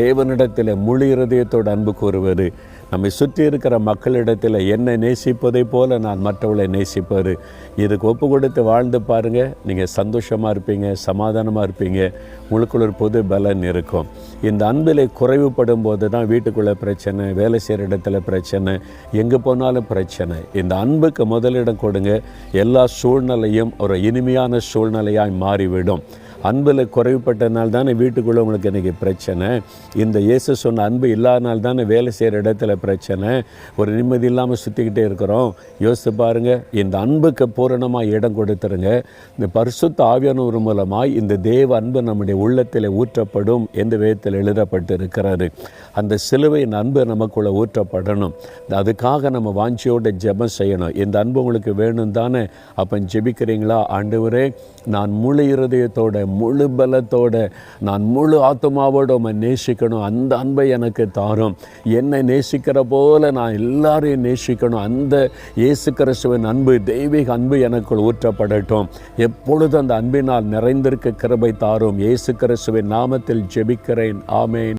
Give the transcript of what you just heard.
தேவனிடத்தில் முழு இருதயத்தோடு அன்பு கூறுவது நம்மை சுற்றி இருக்கிற மக்களிடத்தில் என்னை நேசிப்பதை போல நான் மற்றவளை நேசிப்பார் இதுக்கு ஒப்பு கொடுத்து வாழ்ந்து பாருங்கள் நீங்கள் சந்தோஷமாக இருப்பீங்க சமாதானமாக இருப்பீங்க. உங்களுக்குள்ள ஒரு பொது பலன் இருக்கும். இந்த அன்பில் குறைவுபடும் போது தான் வீட்டுக்குள்ளே பிரச்சனை வேலை செய்கிற இடத்துல பிரச்சனை எங்கே போனாலும் பிரச்சனை. இந்த அன்புக்கு முதலிடம் கொடுங்க. எல்லா சூழ்நிலையும் ஒரு இனிமையான சூழ்நிலையாய் மாறிவிடும். அன்பில் குறைவுபட்டனால தானே வீட்டுக்குள்ளே உங்களுக்கு இன்றைக்கி பிரச்சனை. இந்த இயேசு சொன்ன அன்பு இல்லாதனால் தானே வேலை செய்கிற இடத்துல பிரச்சனை. ஒரு நிம்மதி இல்லாமல் சுற்றிக்கிட்டே இருக்கிறோம். யோசித்து பாருங்கள் இந்த அன்புக்கு பூரணமாக இடம் கொடுத்துருங்க. இந்த பரிசுத்த ஆவியானவர் மூலமாக இந்த தேவ அன்பு நம்முடைய உள்ளத்தில் ஊற்றப்படும் எந்த விதத்தில் எழுதப்பட்டு இருக்கிறாரு அந்த சிலுவையின் அன்பு நமக்குள்ளே ஊற்றப்படணும். அதுக்காக நம்ம வாஞ்சியோட ஜெபம் செய்யணும். இந்த அன்பு உங்களுக்கு வேணும் தானே அப்போ ஜெபிக்கிறீங்களா? ஆண்டவரே நான் முழு இருதயத்தோட முழு பலத்தோட நான் முழு ஆத்மாவோட உம்மை நேசிக்கணும். அந்த அன்பை எனக்கு தாரும். என்னை நேசிக்கிற போல நான் எல்லாரையும் நேசிக்கணும். அந்த இயேசு கிறிஸ்துவின் அன்பு தெய்வீக அன்பு எனக்குள் ஊற்றப்படட்டும். எப்பொழுது அந்த அன்பினால் நிறைந்திருக்க கிருபை தாரும். இயேசு கிறிஸ்துவின் நாமத்தில் ஜெபிக்கிறேன். ஆமேன்.